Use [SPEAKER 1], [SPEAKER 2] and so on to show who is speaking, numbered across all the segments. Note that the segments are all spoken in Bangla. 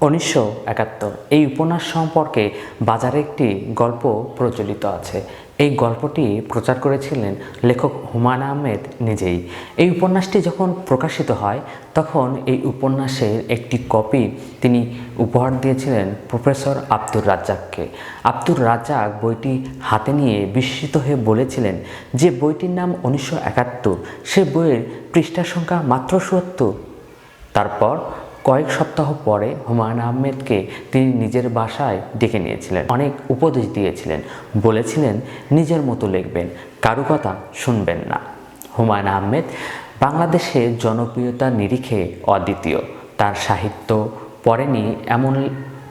[SPEAKER 1] উনিশশো একাত্তর। এই উপন্যাস সম্পর্কে বাজারে একটি গল্প প্রচলিত আছে। এই গল্পটি প্রচার করেছিলেন লেখক হুমায়ুন আহমেদ নিজেই। এই উপন্যাসটি যখন প্রকাশিত হয়, তখন এই উপন্যাসের একটি কপি তিনি উপহার দিয়েছিলেন প্রফেসর আব্দুর রাজ্জাককে। আব্দুর রাজ্জাক বইটি হাতে নিয়ে বিস্মিত হয়ে বলেছিলেন যে বইটির নাম উনিশশো একাত্তর। সে বইয়ের পৃষ্ঠা সংখ্যা মাত্র সত্তর। তারপর কয়েক সপ্তাহ পরে হুমায়ুন আহমেদকে তিনি নিজের বাসায় ডেকে নিয়েছিলেন। অনেক উপদেশ দিয়েছিলেন। বলেছিলেন, নিজের মতো লিখবেন, কারু কথা শুনবেন না। হুমায়ুন আহমেদ, বাংলাদেশে জনপ্রিয়তা নিরিখে অদ্বিতীয়। তার সাহিত্য পড়েনি এমন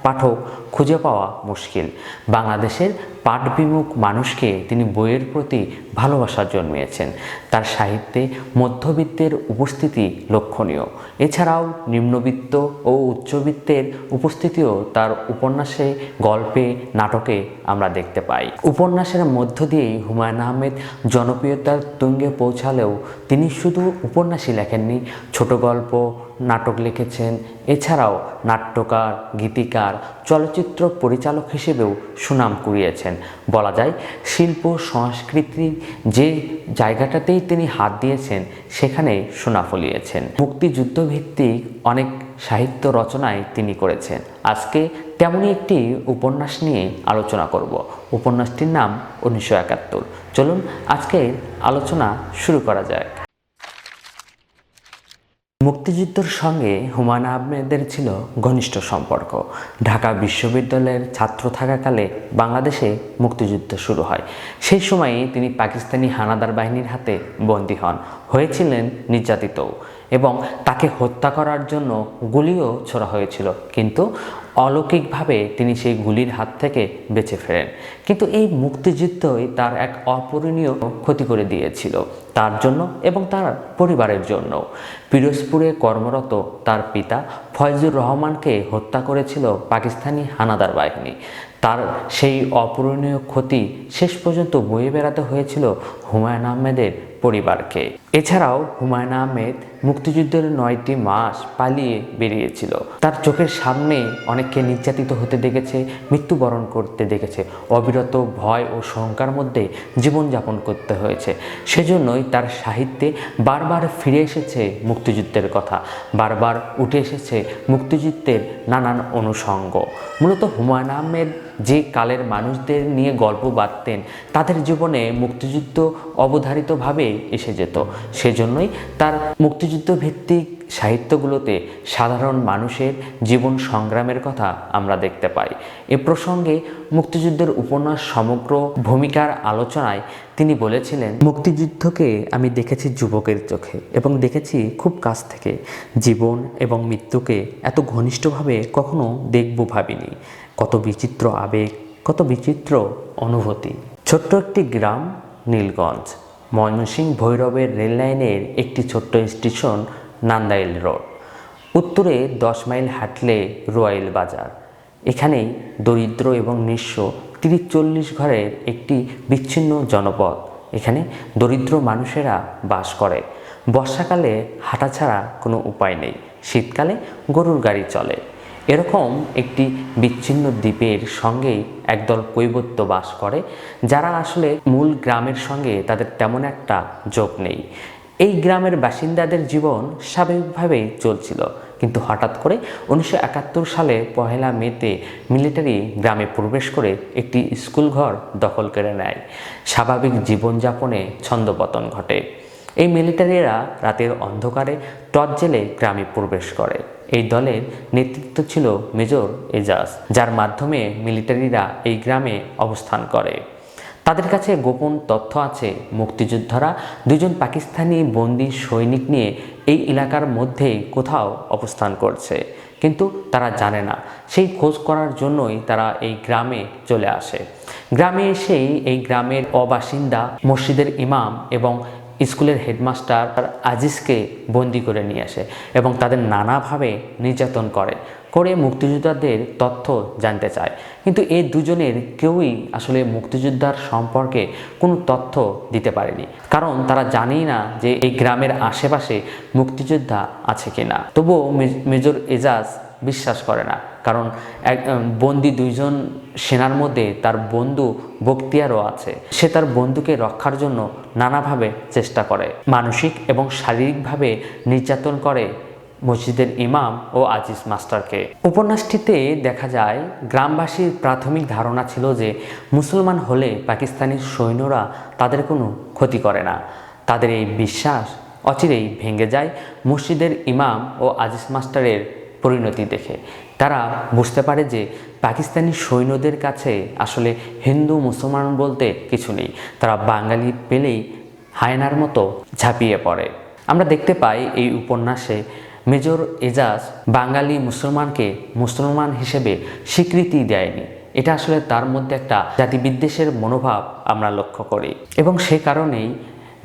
[SPEAKER 1] পাঠক খুঁজে পাওয়া মুশকিল। বাংলাদেশের পাঠবিমুখ মানুষকে তিনি বইয়ের প্রতি ভালোবাসা জন্মিয়েছেন। তার সাহিত্যে মধ্যবিত্তের উপস্থিতি লক্ষণীয়। এছাড়াও নিম্নবিত্ত ও উচ্চবিত্তের উপস্থিতিও তার উপন্যাসে, গল্পে, নাটকে আমরা দেখতে পাই। উপন্যাসের মধ্য দিয়েই হুমায়ুন আহমেদ জনপ্রিয়তার তুঙ্গে পৌঁছালেও তিনি শুধু উপন্যাসই লেখেননি, ছোট গল্প, নাটক লিখেছেন। এছাড়াও নাট্যকার, গীতিকার, চলচ্চিত্র পরিচালক হিসেবেও সুনাম কুড়িয়েছেন। বলা যায়, শিল্প সংস্কৃতির যে জায়গাটাতেই তিনি হাত দিয়েছেন, সেখানে সোনা ফলিয়েছেন। মুক্তিযুদ্ধ ভিত্তিক অনেক সাহিত্য রচনায় তিনি করেছেন। আজকে তেমনই একটি উপন্যাস নিয়ে আলোচনা করব। উপন্যাসটির নাম উনিশশো একাত্তর। চলুন আজকে আলোচনা শুরু করা যাক। মুক্তিযুদ্ধের সঙ্গে হুমায়ুন আহমেদের ছিল ঘনিষ্ঠ সম্পর্ক। ঢাকা বিশ্ববিদ্যালয়ের ছাত্র থাকাকালে বাংলাদেশে মুক্তিযুদ্ধ শুরু হয়। সেই সময়ে তিনি পাকিস্তানি হানাদার বাহিনীর হাতে বন্দী হন। হয়েছিলেন নির্যাতিতও। এবং তাকে হত্যা করার জন্য গুলিও ছোড়া হয়েছিল। কিন্তু অলৌকিকভাবে তিনি সেই গুলির হাত থেকে বেঁচে ফেরেন। কিন্তু এই মুক্তিযুদ্ধই তার এক অপূরণীয় ক্ষতি করে দিয়েছিল, তার জন্য এবং তার পরিবারের জন্য। পিরোজপুরে কর্মরত তার পিতা ফয়জুর রহমানকে হত্যা করেছিল পাকিস্তানি হানাদার বাহিনী। তার সেই অপূরণীয় ক্ষতি শেষ পর্যন্ত বয়ে বেড়াতে হয়েছিল হুমায়ুন আহমেদের পরিবারকে। এছাড়াও হুমায়ুন আহমেদ মুক্তিযুদ্ধের নয়টি মাস পালিয়ে বেরিয়েছিল। তার চোখের সামনে অনেককে নির্যাতিত হতে দেখেছে, মৃত্যুবরণ করতে দেখেছে, অবিরত ভয় ও শঙ্কার মধ্যে জীবনযাপন করতে হয়েছে। সেজন্যই তার সাহিত্যে বারবার ফিরে এসেছে মুক্তিযুদ্ধের কথা, বারবার উঠে এসেছে মুক্তিযুদ্ধের নানান অনুষঙ্গ। মূলত হুমায়ুন আহমেদ যে কালের মানুষদের নিয়ে গল্প বাঁধতেন, তাদের জীবনে মুক্তিযুদ্ধ অবধারিতভাবে এসে যেত। সেজন্যই তার মুক্তিযুদ্ধ ভিত্তিক সাহিত্যগুলোতে সাধারণ মানুষের জীবন সংগ্রামের কথা আমরা দেখতে পাই। এ প্রসঙ্গে মুক্তিযুদ্ধের উপন্যাস সমগ্র ভূমিকার আলোচনায় তিনি বলেছিলেন, মুক্তিযুদ্ধকে আমি দেখেছি যুবকের চোখে এবং দেখেছি খুব কাছ থেকে। জীবন এবং মৃত্যুকে এত ঘনিষ্ঠভাবে কখনো দেখব ভাবিনি। কত বিচিত্র আবেগ, কত বিচিত্র অনুভূতি। ছোট্ট একটি গ্রাম, নীলগঞ্জ। ময়মনসিংহ ভৈরবের রেললাইনের একটি ছোট্ট স্টেশন নান্দাইল রোড। উত্তরে দশ মাইল হাঁটলে রোয়াইল বাজার। এখানেই দরিদ্র এবং নিঃস্ব তিরিশ চল্লিশ ঘরের একটি বিচ্ছিন্ন জনপদ। এখানে দরিদ্র মানুষেরা বাস করে। বর্ষাকালে হাঁটা ছাড়া কোনো উপায় নেই। শীতকালে গরুর গাড়ি চলে। এরকম একটি বিচ্ছিন্ন দ্বীপের সঙ্গেই একদল কৈবত্য বাস করে, যারা আসলে মূল গ্রামের সঙ্গে তাদের তেমন একটা যোগ নেই। এই গ্রামের বাসিন্দাদের জীবন স্বাভাবিকভাবেই চলছিল, কিন্তু হঠাৎ করে উনিশশো একাত্তর সালে পহেলা মেতে মিলিটারি গ্রামে প্রবেশ করে একটি স্কুল ঘর দখল করে নেয়। স্বাভাবিক জীবনযাপনে ছন্দপতন ঘটে। এই মিলিটারিরা রাতের অন্ধকারে টর্চ জেলে গ্রামে প্রবেশ করে। এই দলের নেতৃত্ব ছিল মেজর এজাজ, যার মাধ্যমে মিলিটারিরা এই গ্রামে অবস্থান করে। তাদের কাছে গোপন তথ্য আছে, মুক্তিযোদ্ধারা দুজন পাকিস্তানি বন্দি সৈনিক নিয়ে এই এলাকার মধ্যে কোথাও অবস্থান করছে। কিন্তু তারা জানে না, সেই খোঁজ করার জন্যই তারা এই গ্রামে চলে আসে। গ্রামে এসেই এই গ্রামের অবাসিন্দা মসজিদের ইমাম এবং স্কুলের হেডমাস্টার আজিজকে বন্দি করে নিয়ে আসে এবং তাদের নানাভাবে নির্যাতন করে করে মুক্তিযোদ্ধাদের তথ্য জানতে চায়। কিন্তু এই দুজনের কেউই আসলে মুক্তিযোদ্ধার সম্পর্কে কোনো তথ্য দিতে পারেনি। কারণ তারা জানেই না যে এই গ্রামের আশেপাশে মুক্তিযোদ্ধা আছে কিনা। তবুও মেজর এজাজ বিশ্বাস করে না। কারণ এক বন্দি দুইজন সেনার মধ্যে তার বন্ধু বক্তিয়ারও আছে। সে তার বন্ধুকে রক্ষার জন্য নানাভাবে চেষ্টা করে। মানসিক এবং শারীরিকভাবে নির্যাতন করে মসজিদের ইমাম ও আজিজ মাস্টারকে। উপন্যাসটিতে দেখা যায়, গ্রামবাসীর প্রাথমিক ধারণা ছিল যে মুসলমান হলে পাকিস্তানি সৈন্যরা তাদের কোনো ক্ষতি করে না। তাদের এই বিশ্বাস অচিরেই ভেঙে যায় মসজিদের ইমাম ও আজিজ মাস্টারের পরিণতি দেখে। তারা বুঝতে পারে যে পাকিস্তানি সৈন্যদের কাছে আসলে হিন্দু, মুসলমান বলতে কিছু নেই। তারা বাঙালি পেলেই হায়নার মতো ঝাঁপিয়ে পড়ে। আমরা দেখতে পাই এই উপন্যাসে মেজর এজাজ বাঙালি মুসলমানকে মুসলমান হিসেবে স্বীকৃতি দেয়নি। এটা আসলে তার মধ্যে একটা জাতিবিদ্বেষের মনোভাব আমরা লক্ষ্য করি। এবং সে কারণেই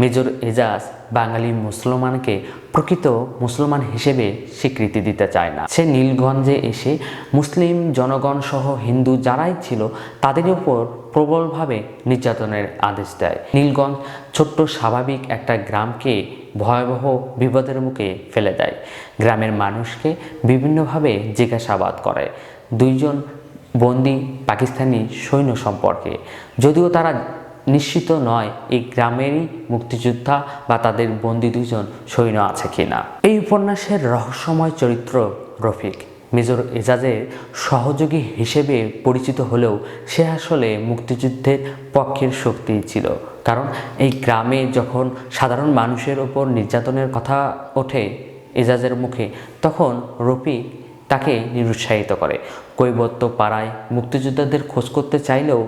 [SPEAKER 1] মেজর এজাজ বাঙালি মুসলমানকে প্রকৃত মুসলমান হিসেবে স্বীকৃতি দিতে চায় না। সে নীলগঞ্জে এসে মুসলিম জনগণ সহ হিন্দু যারাই ছিল তাদের উপর প্রবলভাবে নির্যাতনের আদেশ দেয়। নীলগঞ্জ ছোট্ট স্বাভাবিক একটা গ্রামকে ভয়াবহ বিপদের মুখে ফেলে দেয়। গ্রামের মানুষকে বিভিন্নভাবে জিজ্ঞাসাবাদ করে। দুইজন বন্দি পাকিস্তানি সৈন্য সম্পর্কে। যদিও তারা নিশ্চিত নয় এই গ্রামেরই মুক্তিযোদ্ধা বা তাদের বন্দি দুজন সৈন্য আছে কিনা। এই উপন্যাসের রহস্যময় চরিত্র রফিক। মেজর এজাজের সহযোগী হিসেবে পরিচিত হলেও সে আসলে মুক্তিযুদ্ধের পক্ষের শক্তি ছিল। কারণ এই গ্রামে যখন সাধারণ মানুষের ওপর নির্যাতনের কথা ওঠে এজাজের মুখে, তখন রফিক তাকে নিরুৎসাহিত করে। কৈবত্য পাড়ায় মুক্তিযোদ্ধাদের খোঁজ করতে চাইলেও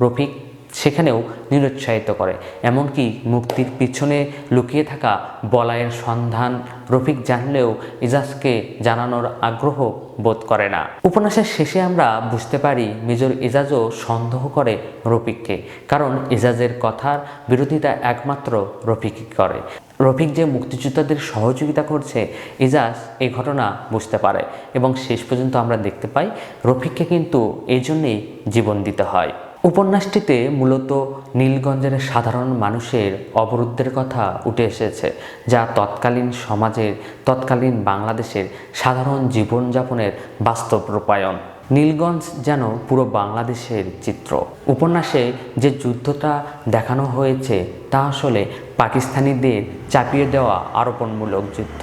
[SPEAKER 1] রফিক সেখানেও নিরুৎসাহিত করে। এমনকি মুক্তির পিছনে লুকিয়ে থাকা বলায়ের সন্ধান রফিক জানলেও এজাজকে জানানোর আগ্রহ বোধ করে না। উপন্যাসের শেষে আমরা বুঝতে পারি মেজর এজাজও সন্দেহ করে রফিককে, কারণ এজাজের কথার বিরোধিতা একমাত্র রফিকই করে। রফিক যে মুক্তিযোদ্ধাদের সহযোগিতা করছে এজাজ এই ঘটনা বুঝতে পারে এবং শেষ পর্যন্ত আমরা দেখতে পাই রফিককে কিন্তু এই জন্যেই জীবন দিতে হয়। উপন্যাসটিতে মূলত নীলগঞ্জের সাধারণ মানুষের অবরুদ্ধের কথা উঠে এসেছে, যা তৎকালীন সমাজের, তৎকালীন বাংলাদেশের সাধারণ জীবনযাপনের বাস্তব রূপায়ণ। নীলগঞ্জ যেন পুরো বাংলাদেশের চিত্র। উপন্যাসে যে যুদ্ধটা দেখানো হয়েছে, তা আসলে পাকিস্তানিদের চাপিয়ে দেওয়া আরোপণমূলক যুদ্ধ।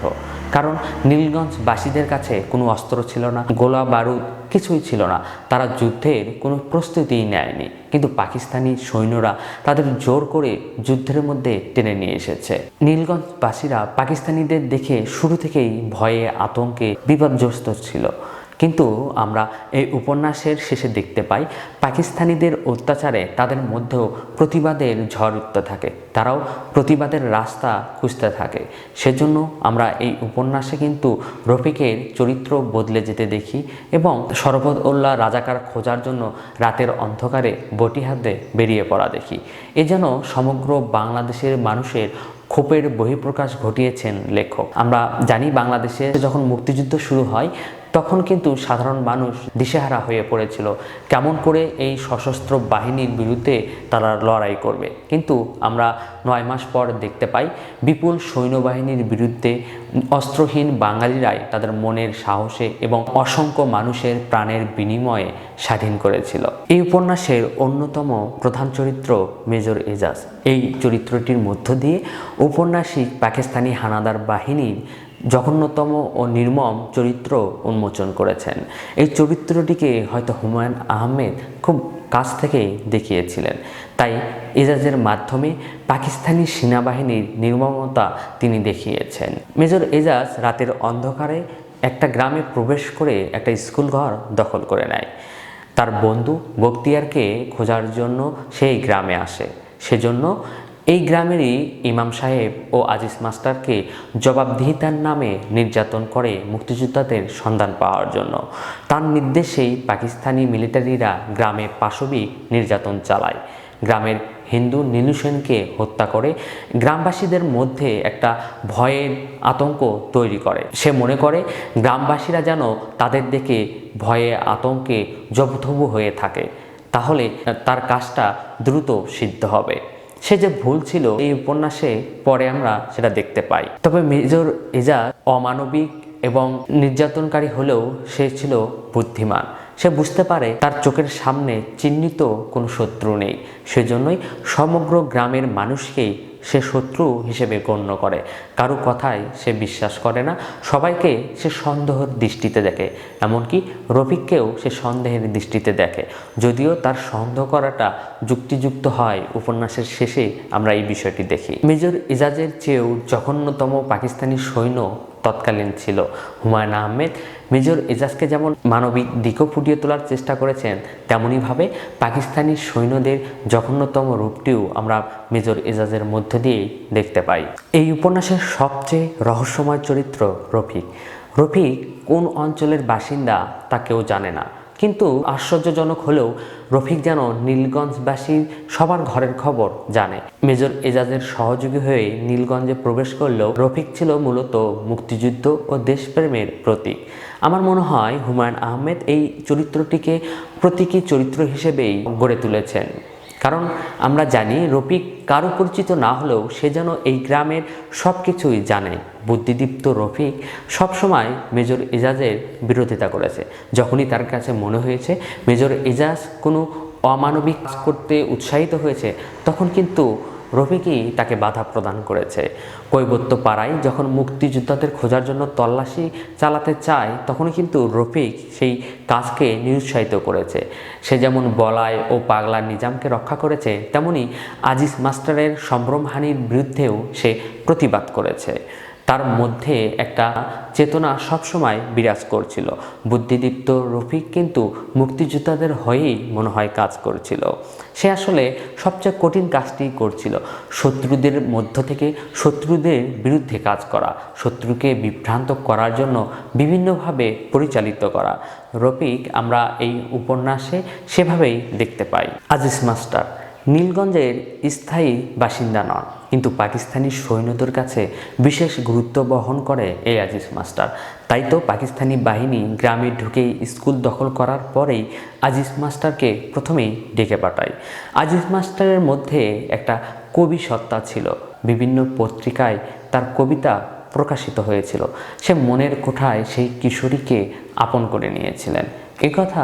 [SPEAKER 1] কারণ নীলগঞ্জবাসীদের কাছে কোনো অস্ত্র ছিল না, গোলা বারুদ কিছুই ছিল না। তারা যুদ্ধের কোনো প্রস্তুতিই নেয়নি। কিন্তু পাকিস্তানি সৈন্যরা তাদের জোর করে যুদ্ধের মধ্যে টেনে নিয়ে এসেছে। নীলগঞ্জবাসীরা পাকিস্তানিদের দেখে শুরু থেকেই ভয়ে আতঙ্কে বিপদগ্রস্ত ছিল। কিন্তু আমরা এই উপন্যাসের শেষে দেখতে পাই, পাকিস্তানিদের অত্যাচারে তাদের মধ্যেও প্রতিবাদের ঝড় উঠতে থাকে। তারাও প্রতিবাদের রাস্তা খুঁজতে থাকে। সেজন্য আমরা এই উপন্যাসে কিন্তু রফিকের চরিত্র বদলে যেতে দেখি এবং শরবত উল্লাহ রাজাকার খোঁজার জন্য রাতের অন্ধকারে বটি হাতে বেরিয়ে পড়া দেখি। এ যেন সমগ্র বাংলাদেশের মানুষের ক্ষোভের বহিঃপ্রকাশ ঘটিয়েছেন লেখক। আমরা জানি বাংলাদেশে যখন মুক্তিযুদ্ধ শুরু হয় তখন কিন্তু সাধারণ মানুষ দিশেহারা হয়ে পড়েছিল। কেমন করে এই সশস্ত্র বাহিনীর বিরুদ্ধে তারা লড়াই করবে? কিন্তু আমরা নয় মাস পর দেখতে পাই, বিপুল সৈন্যবাহিনীর বিরুদ্ধে অস্ত্রহীন বাঙালিরাই তাদের মনের সাহসে এবং অসংখ্য মানুষের প্রাণের বিনিময়ে স্বাধীন করেছিল। এই উপন্যাসের অন্যতম প্রধান চরিত্র মেজর এজাজ। এই চরিত্রটির মধ্য দিয়ে ঔপন্যাসিক পাকিস্তানি হানাদার বাহিনীর জঘন্যতম ও নির্মম চরিত্র উন্মোচন করেছেন। এই চরিত্রটিকে হয়তো হুমায়ুন আহমেদ খুব কাছ থেকেই দেখিয়েছিলেন। তাই এজাজের মাধ্যমে পাকিস্তানি সেনাবাহিনীর নির্মমতা তিনি দেখিয়েছেন। মেজর এজাজ রাতের অন্ধকারে একটা গ্রামে প্রবেশ করে একটা স্কুল ঘর দখল করে নেয়। তার বন্ধু বক্তিয়ারকে খোঁজার জন্য সেই গ্রামে আসে। সেজন্য এই গ্রামেরই ইমাম সাহেব ও আজিজ মাস্টারকে জবাবদিহিতার নামে নির্যাতন করে মুক্তিযোদ্ধাদের সন্ধান পাওয়ার জন্য। তার নির্দেশেই পাকিস্তানি মিলিটারিরা গ্রামে পাশবিক নির্যাতন চালায়। গ্রামের হিন্দু নীলু সেনকে হত্যা করে গ্রামবাসীদের মধ্যে একটা ভয়ের আতঙ্ক তৈরি করে। সে মনে করে গ্রামবাসীরা যেন তাদের দেখে ভয়ে আতঙ্কে জবথবু হয়ে থাকে। তাহলে তার কাজটা দ্রুত সিদ্ধ হবে। সে যে ভুল ছিল এই উপন্যাসে পরে আমরা সেটা দেখতে পাই। তবে মেজর এজা অমানবিক এবং নির্যাতনকারী হলেও সে ছিল বুদ্ধিমান। সে বুঝতে পারে তার চোখের সামনে চিহ্নিত কোনো শত্রু নেই। সেজন্যই সমগ্র গ্রামের মানুষকেই সে শত্রু হিসেবে গণ্য করে। কারও কথায় সে বিশ্বাস করে না, সবাইকে সে সন্দেহের দৃষ্টিতে দেখে। এমনকি রফিককেও সে সন্দেহের দৃষ্টিতে দেখে। যদিও তার সন্দেহ করাটা যুক্তিযুক্ত হয়, উপন্যাসের শেষে আমরা এই বিষয়টি দেখি। মেজর ইজাজের চেয়েও জঘন্যতম পাকিস্তানি সৈন্য তৎকালীন ছিল। হুমায়ুন আহমেদ মেজর এজাজকে যেমন মানবিক দিকও ফুটিয়ে তোলার চেষ্টা করেছেন তেমনইভাবে পাকিস্তানি সৈন্যদের জঘন্যতম রূপটিও আমরা মেজর এজাজের মধ্য দিয়েই দেখতে পাই। এই উপন্যাসের সবচেয়ে রহস্যময় চরিত্র রফিক। রফিক কোন অঞ্চলের বাসিন্দা তা কেউ জানে না। কিন্তু আশ্চর্যজনক হলেও রফিক যেন নীলগঞ্জবাসীর সবার ঘরের খবর জানে। মেজর এজাজের সহযোগী হয়ে নীলগঞ্জে প্রবেশ করলেও রফিক ছিল মূলত মুক্তিযুদ্ধ ও দেশপ্রেমের প্রতীক। আমার মনে হয় হুমায়ুন আহমেদ এই চরিত্রটিকে প্রতীকী চরিত্র হিসেবেই গড়ে তুলেছেন। কারণ আমরা জানি রফিক কারও পরিচিত না হলেও সে যেন এই গ্রামের সব কিছুই জানে। বুদ্ধিদীপ্ত রফিক সবসময় মেজর এজাজের বিরোধিতা করেছে। যখনই তার কাছে মনে হয়েছে মেজর এজাজ কোনো অমানবিক করতে উৎসাহিত হয়েছে, তখন কিন্তু রফিকই তাকে বাধা প্রদান করেছে। কৈবত্য পাড়ায় যখন মুক্তিযোদ্ধাদের খোঁজার জন্য তল্লাশি চালাতে চায়, তখনই কিন্তু রফিক সেই কাজকে নিরুৎসাহিত করেছে। সে যেমন বলায় ও পাগলা নিজামকে রক্ষা করেছে, তেমনি আজিজ মাস্টারের সম্ভ্রমহানির বিরুদ্ধেও সে প্রতিবাদ করেছে। তার মধ্যে একটা চেতনা সবসময় বিরাজ করছিল। বুদ্ধিদীপ্ত রফিক কিন্তু মুক্তিযোদ্ধাদের হয়েই মনে হয় কাজ করছিল। সে আসলে সবচেয়ে কঠিন কাজটি করছিল। শত্রুদের মধ্য থেকে শত্রুদের বিরুদ্ধে কাজ করা, শত্রুকে বিভ্রান্ত করার জন্য বিভিন্নভাবে পরিচালিত করা। রফিক আমরা এই উপন্যাসে সেভাবেই দেখতে পাই। আজিজ মাস্টার, নীলগঞ্জের স্থায়ী বাসিন্দা নন। কিন্তু পাকিস্তানি সৈন্যদের কাছে বিশেষ গুরুত্ব বহন করে এই আজিজ মাস্টার। তাই তো পাকিস্তানি বাহিনী গ্রামে ঢুকেই স্কুল দখল করার পরেই আজিজ মাস্টারকে প্রথমেই ডেকে পাঠায়। আজিজ মাস্টারের মধ্যে একটা কবি সত্তা ছিল। বিভিন্ন পত্রিকায় তার কবিতা প্রকাশিত হয়েছিল। সে মনের কোঠায় সেই কিশোরীকে আপন করে নিয়েছিলেন। এ কথা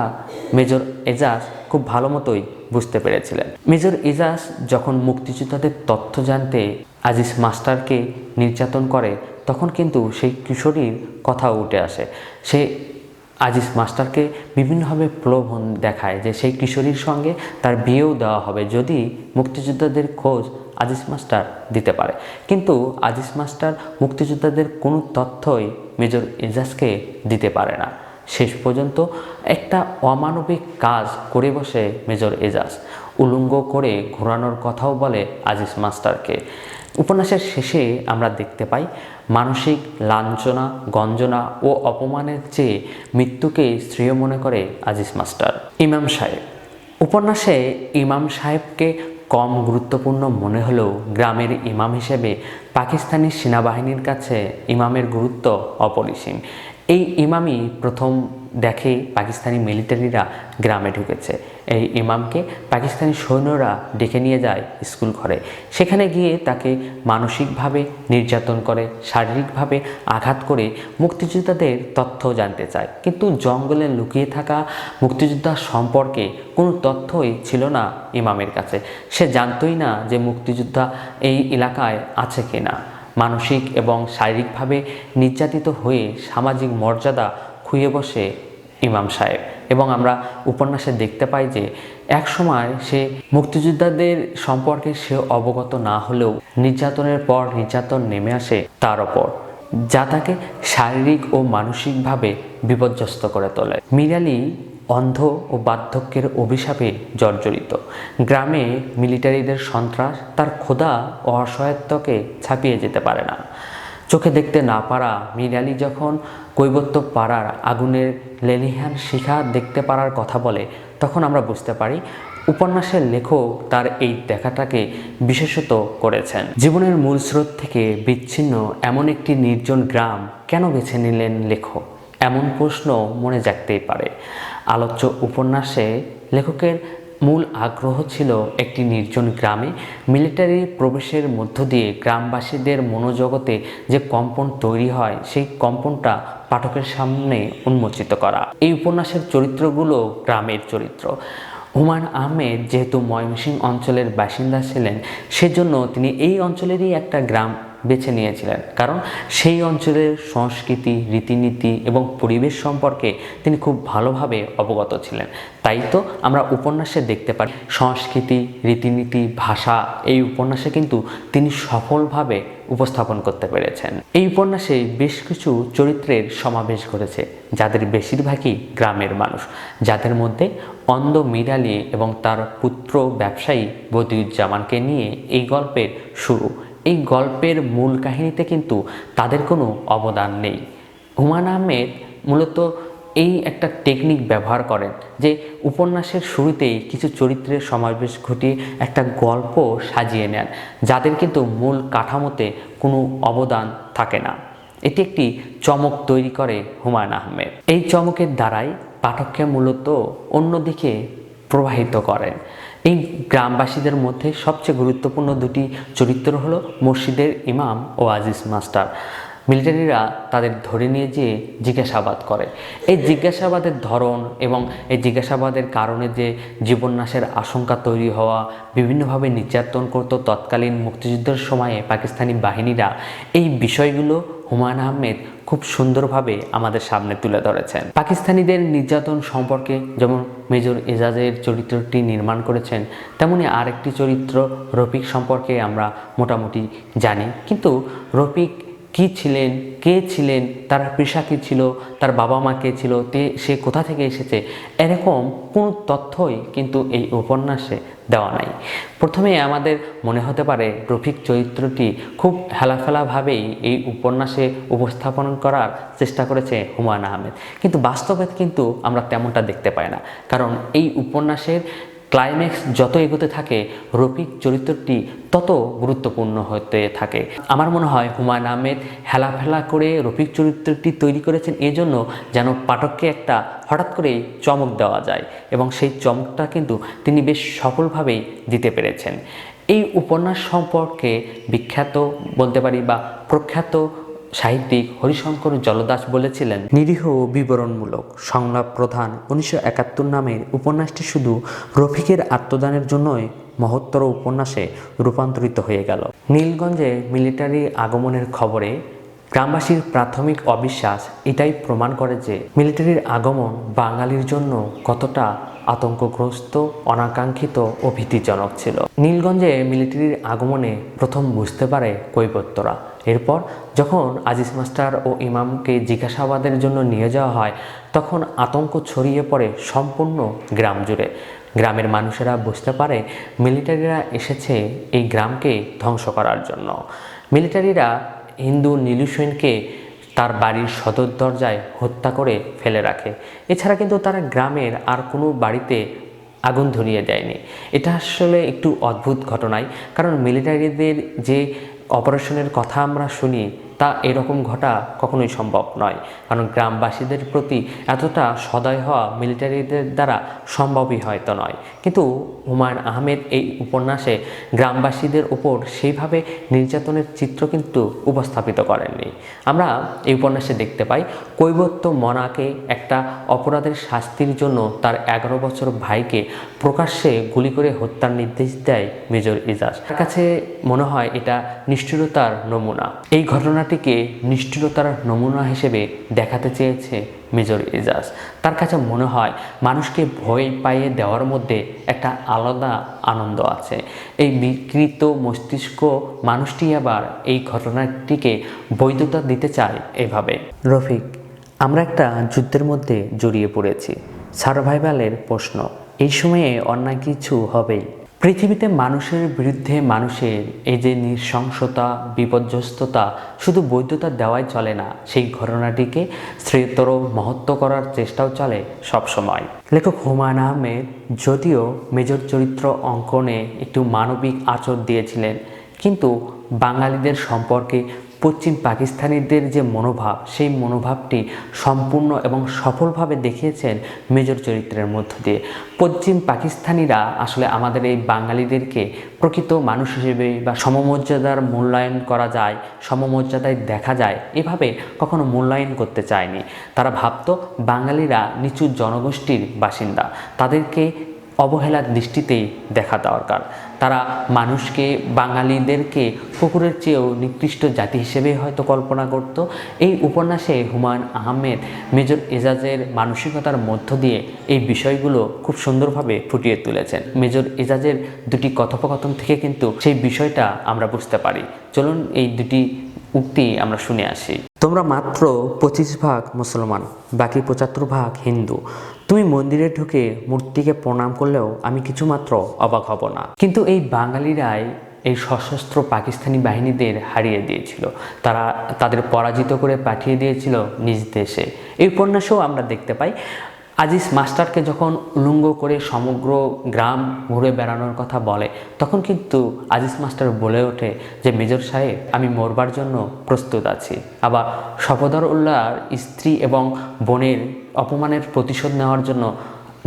[SPEAKER 1] মেজর এজাজ খুব ভালো মতোই বুঝতে পেরেছিলেন। মেজর এজাজ যখন মুক্তিযোদ্ধাদের তথ্য জানতে আজিজ মাস্টারকে নির্যাতন করে, তখন কিন্তু সেই কিশোরীর কথা উঠে আসে। সে আজিজ মাস্টারকে বিভিন্নভাবে প্রলোভন দেখায় যে সেই কিশোরীর সঙ্গে তার বিয়েও দেওয়া হবে যদি মুক্তিযোদ্ধাদের খোঁজ আজিজ মাস্টার দিতে পারে। কিন্তু আজিজ মাস্টার মুক্তিযোদ্ধাদের কোনো তথ্যই মেজর এজাজকে দিতে পারে না। শেষ পর্যন্ত একটা অমানবিক কাজ করে বসে মেজর এজাজ। উলঙ্গ করে ঘোরানোর কথাও বলে আজিজ মাস্টারকে। উপন্যাসের শেষে আমরা দেখতে পাই, মানসিক লাঞ্ছনা, গঞ্জনা ও অপমানের চেয়ে মৃত্যুকে শ্রেয় মনে করে আজিজ মাস্টার। ইমাম সাহেব। উপন্যাসে ইমাম সাহেবকে কম গুরুত্বপূর্ণ মনে হলেও গ্রামের ইমাম হিসেবে পাকিস্তানি সেনাবাহিনীর কাছে ইমামের গুরুত্ব অপরিসীম। এই ইমামই প্রথম দেখে পাকিস্তানি মিলিটারিরা গ্রামে ঢুকেছে। এই ইমামকে পাকিস্তানি সৈন্যরা ডেকে নিয়ে যায় স্কুল ঘরে। সেখানে গিয়ে তাকে মানসিকভাবে নির্যাতন করে, শারীরিকভাবে আঘাত করে মুক্তিযোদ্ধাদের তথ্য জানতে চায়। কিন্তু জঙ্গলে লুকিয়ে থাকা মুক্তিযোদ্ধা সম্পর্কে কোনো তথ্যই ছিল না ইমামের কাছে। সে জানতই না যে মুক্তিযোদ্ধা এই এলাকায় আছে কিনা। মানসিক এবং শারীরিকভাবে নির্যাতিত হয়ে সামাজিক মর্যাদা খুঁয়ে বসে ইমাম সাহেব। এবং আমরা উপন্যাসে দেখতে পাই যে এক সময় সে মুক্তিযোদ্ধাদের সম্পর্কে সে অবগত না হলেও নির্যাতনের পর নির্যাতন নেমে আসে তার ওপর, যা তাকে শারীরিক ও মানসিকভাবে বিপর্যস্ত করে তোলে। মিরালি অন্ধ ও বার্ধক্যের অভিশাপে জর্জরিত। গ্রামে মিলিটারিদের সন্ত্রাস তার ক্ষুধা ও অসহায়ত্বকে ছাপিয়ে যেতে পারে না। চোখে দেখতে না পারা মিরালি যখন কৈবত্য পাড়ার আগুনের লেলিহান শিখা দেখতে পারার কথা বলে, তখন আমরা বুঝতে পারি উপন্যাসের লেখক তার এই দেখাটাকে বিশেষত করেছেন। জীবনের মূল স্রোত থেকে বিচ্ছিন্ন এমন একটি নির্জন গ্রাম কেন বেছে নিলেন লেখক? এমন প্রশ্ন মনে জাগতেই পারে। আলোচ্য উপন্যাসে লেখকের মূল আগ্রহ ছিল একটি নির্জন গ্রামে মিলিটারি প্রবেশের মধ্য দিয়ে গ্রামবাসীদের মনোজগতে যে কম্পন তৈরি হয়, সেই কম্পনটা পাঠকের সামনে উন্মোচিত করা। এই উপন্যাসের চরিত্রগুলো গ্রামের চরিত্র। হুমায়ুন আহমেদ যেহেতু ময়মনসিংহ অঞ্চলের বাসিন্দা ছিলেন, সেজন্য তিনি এই অঞ্চলেরই একটা গ্রাম বেছে নিয়েছিলেন। কারণ সেই অঞ্চলের সংস্কৃতি, রীতিনীতি এবং পরিবেশ সম্পর্কে তিনি খুব ভালোভাবে অবগত ছিলেন। তাই তো আমরা উপন্যাসে দেখতে পারি, সংস্কৃতি, রীতিনীতি, ভাষা এই উপন্যাসে কিন্তু তিনি সফলভাবে উপস্থাপন করতে পেরেছেন। এই উপন্যাসে বেশ কিছু চরিত্রের সমাবেশ ঘটেছে, যাদের বেশিরভাগই গ্রামের মানুষ, যাদের মধ্যে অন্ধ মিরালি এবং তার পুত্র ব্যবসায়ী বদিউজ্জামানকে নিয়ে এই গল্পের শুরু। এই গল্পের মূল কাহিনীতে কিন্তু তাদের কোনো অবদান নেই। হুমায়ুন আহমেদ মূলত এই একটা টেকনিক ব্যবহার করেন যে উপন্যাসের শুরুতেই কিছু চরিত্রের সমাবেশ ঘটিয়ে একটা গল্প সাজিয়ে নেন, যাদের কিন্তু মূল কাঠামোতে কোনো অবদান থাকে না। এটি একটি চমক তৈরি করে হুমায়ুন আহমেদ। এই চমকের দ্বারাই পাঠককে মূলত অন্যদিকে প্রবাহিত করেন। এই গ্রামবাসীদের মধ্যে সবচেয়ে গুরুত্বপূর্ণ দুটি চরিত্র হলো মসজিদের ইমাম ও আজিজ মাস্টার। মিলিটারিরা তাদের ধরে নিয়ে যেয়ে জিজ্ঞাসাবাদ করে। এই জিজ্ঞাসাবাদের ধরন এবং এই জিজ্ঞাসাবাদের কারণে যে জীবননাশের আশঙ্কা তৈরি হওয়া, বিভিন্নভাবে নির্যাতন করত তৎকালীন মুক্তিযুদ্ধের সময়ে পাকিস্তানি বাহিনীরা, এই বিষয়গুলো হুমায়ুন আহমেদ খুব সুন্দরভাবে আমাদের সামনে তুলে ধরেছেন। পাকিস্তানিদের নির্যাতন সম্পর্কে যেমন মেজর এজাজের চরিত্রটি নির্মাণ করেছেন, তেমনি আরেকটি চরিত্র রফিক সম্পর্কে আমরা মোটামুটি জানি। কিন্তু রফিক কি ছিলেন, কে ছিলেন, তার পেশা কী ছিল, তার বাবা মা কে ছিল, তে, সে কোথা থেকে এসেছে, এরকম কোনো তথ্যই কিন্তু এই উপন্যাসে দেওয়া নাই। প্রথমে আমাদের মনে হতে পারে রফিক চরিত্রটি খুব হেলাফেলাভাবেই এই উপন্যাসে উপস্থাপন করার চেষ্টা করেছে হুমায়ুন আহমেদ। কিন্তু বাস্তবে কিন্তু আমরা তেমনটা দেখতে পাই না। কারণ এই উপন্যাসের ক্লাইম্যাক্স যত এগোতে থাকে, রফিক চরিত্রটি তত গুরুত্বপূর্ণ হতে থাকে। আমার মনে হয় হুমায়ুন আহমেদ হেলাফেলা করে রফিক চরিত্রটি তৈরি করেছেন এজন্য যেন পাঠককে একটা হঠাৎ করেই চমক দেওয়া যায় এবং সেই চমকটা কিন্তু তিনি বেশ সফলভাবেই দিতে পেরেছেন। এই উপন্যাস সম্পর্কে বিখ্যাত বলতে পারি বা প্রখ্যাত সাহিত্যিক হরিশঙ্কর জলদাস বলেছিলেন, নিরীহ ও বিবরণমূলক সংলাপ প্রধান উনিশশো একাত্তর নামের উপন্যাসটি শুধু রফিকের আত্মদানের জন্যই মহত্তর উপন্যাসে রূপান্তরিত হয়ে গেল। নীলগঞ্জে মিলিটারি আগমনের খবরে গ্রামবাসীর প্রাথমিক অবিশ্বাস এটাই প্রমাণ করে যে মিলিটারির আগমন বাঙালির জন্য কতটা আতঙ্কগ্রস্ত, অনাকাঙ্ক্ষিত ও ভীতিজনক ছিল। নীলগঞ্জে মিলিটারির আগমনে প্রথম বুঝতে পারে কৈবত্যরা। এরপর যখন আজিজ মাস্টার ও ইমামকে জিজ্ঞাসাবাদের জন্য নিয়ে যাওয়া হয়, তখন আতঙ্ক ছড়িয়ে পড়ে সম্পূর্ণ গ্রাম জুড়ে। গ্রামের মানুষেরা বুঝতে পারে মিলিটারিরা এসেছে এই গ্রামকে ধ্বংস করার জন্য। মিলিটারিরা হিন্দু নীলু সেনকে তার বাড়ির সদর দরজায় হত্যা করে ফেলে রাখে। এছাড়া কিন্তু তারা গ্রামের আর কোনো বাড়িতে আগুন ধরিয়ে দেয়নি। এটা আসলে একটু অদ্ভুত ঘটনাই, কারণ মিলিটারিদের যে অপারেশনের কথা আমরা শুনি তা এরকম ঘটা কখনোই সম্ভব নয়। কারণ গ্রামবাসীদের প্রতি এতটা সদয় হওয়া মিলিটারিদের দ্বারা সম্ভবই হয়তো নয়। কিন্তু হুমায়ুন আহমেদ এই উপন্যাসে গ্রামবাসীদের উপর সেইভাবে নির্যাতনের চিত্র কিন্তু উপস্থাপিত করেননি। আমরা এই উপন্যাসে দেখতে পাই, কৈবত্য মনাকে একটা অপরাধের শাস্তির জন্য তার এগারো বছর ভাইকে প্রকাশ্যে গুলি করে হত্যার নির্দেশ দেয় মেজর ইজাজ। তার কাছে মনে হয় এটা নিষ্ঠুরতার নমুনা। এই ঘটনাটিকে নিষ্ঠুরতার নমুনা হিসেবে দেখাতে চেয়েছে মেজর ইজাজ তার কাছে মনে হয়, মানুষকে ভয় পাইয়ে দেওয়ার মধ্যে একটা আলাদা আনন্দ আছে। এই বিকৃত মস্তিষ্ক মানুষটি আবার এই ঘটনাটিকে বৈধতা দিতে চায় এভাবে। রফিক, আমরা একটা যুদ্ধের মধ্যে জড়িয়ে পড়েছি। সার্ভাইভালের প্রশ্ন, এই সময়ে অন্যায় কিছু হবেই। পৃথিবীতে মানুষের বিরুদ্ধে মানুষের এই যে নৃশংসতা, বিপর্যস্ততা, শুধু বৈধতা দেওয়াই চলে না, সেই ঘটনাটিকে শ্রেয়তর মহত্ব করার চেষ্টাও চলে সবসময়। লেখক হুমায়ুন আহমেদ যদিও মেজর চরিত্র অঙ্কনে একটু মানবিক আচর দিয়েছিলেন, কিন্তু বাঙালিদের সম্পর্কে পশ্চিম পাকিস্তানিদের যে মনোভাব, সেই মনোভাবটি সম্পূর্ণ এবং সফলভাবে দেখিয়েছেন মেজর চরিত্রের মধ্য দিয়ে। পশ্চিম পাকিস্তানিরা আসলে আমাদের এই বাঙালিদেরকে প্রকৃত মানুষ হিসেবে বা সমমর্যাদার মূল্যায়ন করা যায়, সমমর্যাদায় দেখা যায়, এভাবে কখনো মূল্যায়ন করতে চায়নি। তারা ভাবত বাঙালিরা নিচু জনগোষ্ঠীর বাসিন্দা। তাদেরকে অবহেলার দৃষ্টিতেই দেখা দরকার। তারা মানুষকে, বাঙালিদেরকে কুকুরের চেয়েও নিকৃষ্ট জাতি হিসেবে হয়তো কল্পনা করত। এই উপন্যাসে হুমায়ুন আহমেদ মেজর এজাজের মানসিকতার মধ্য দিয়ে এই বিষয়গুলো খুব সুন্দরভাবে ফুটিয়ে তুলেছেন। মেজর এজাজের দুটি কথোপকথন থেকে কিন্তু সেই বিষয়টা আমরা বুঝতে পারি। চলুন এই দুটি উক্তি আমরা শুনে আসি। তোমরা মাত্র পঁচিশ ভাগ মুসলমান, বাকি পঁচাত্তর ভাগ হিন্দু। তুমি মন্দিরে ঢুকে মূর্তিকে প্রণাম করলেও আমি কিছুমাত্র অবাক হব না। কিন্তু এই বাঙালিরাই এই সশস্ত্র পাকিস্তানি বাহিনীদের হারিয়ে দিয়েছিল। তারা তাদের পরাজিত করে পাঠিয়ে দিয়েছিল নিজ দেশে। এই উপন্যাসেও আমরা দেখতে পাই। আজিজ মাস্টারকে যখন উলঙ্গ করে সমগ্র গ্রাম ঘুরে বেড়ানোর কথা বলে, তখন কিন্তু আজিজ মাস্টার বলে ওঠে যে, মেজর সাহেব, আমি মরবার জন্য প্রস্তুত আছি। আবার সফদর উল্লাহর স্ত্রী এবং বোনের অপমানের প্রতিশোধ নেওয়ার জন্য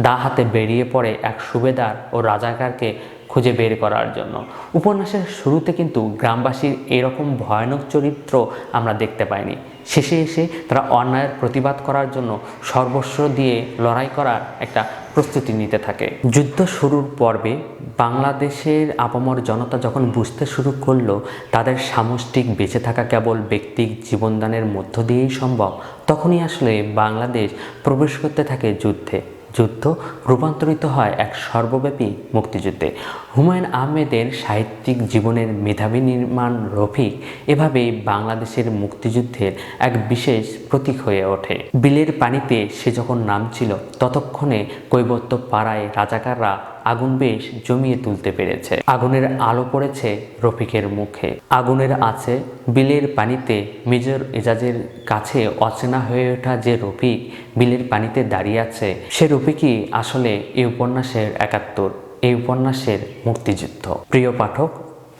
[SPEAKER 1] দা হাতে বেরিয়ে পড়ে এক সুবেদার ও রাজাকারকে খুঁজে বের করার জন্য। উপন্যাসের শুরুতে কিন্তু গ্রামবাসীর এরকম ভয়ানক চরিত্র আমরা দেখতে পাইনি। শেষে এসে তারা অন্যায়ের প্রতিবাদ করার জন্য সর্বস্ব দিয়ে লড়াই করার একটা প্রস্তুতি নিতে থাকে। যুদ্ধ শুরুর পর্বে বাংলাদেশের আপামর জনতা যখন বুঝতে শুরু করল, তাদের সামষ্টিক বেঁচে থাকা কেবল ব্যক্তিক জীবনদানের মধ্য দিয়েই সম্ভব, তখনই আসলে বাংলাদেশ প্রবেশ করতে থাকে যুদ্ধে। যুদ্ধ রূপান্তরিত হয় এক সর্বব্যাপী মুক্তিযুদ্ধে। হুমায়ুন আহমেদের সাহিত্যিক জীবনের মেধাবী নির্মাণ রফিক এভাবেই বাংলাদেশের মুক্তিযুদ্ধের এক বিশেষ প্রতীক হয়ে ওঠে। বিলের পানিতে সে যখন নামছিল, ততক্ষণে কৈবত্য পাড়ায় রাজাকাররা আগুন বেশ জমিয়ে তুলতে পেরেছে। আগুনের আলো পড়েছে রফিকের মুখে। আগুনের আছে বিলের পানিতে মেজর এজাজের কাছে অচেনা হয়ে ওঠা যে রফিক বিলের পানিতে দাঁড়িয়ে আছে, সে রফিকই আসলে এই উপন্যাসের একাত্তর, এই উপন্যাসের মুক্তিযুদ্ধ। প্রিয় পাঠক,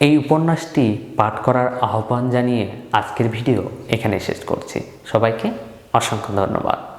[SPEAKER 1] এই উপন্যাসটি পাঠ করার আহ্বান জানিয়ে আজকের ভিডিও এখানে শেষ করছি। সবাইকে অসংখ্য ধন্যবাদ।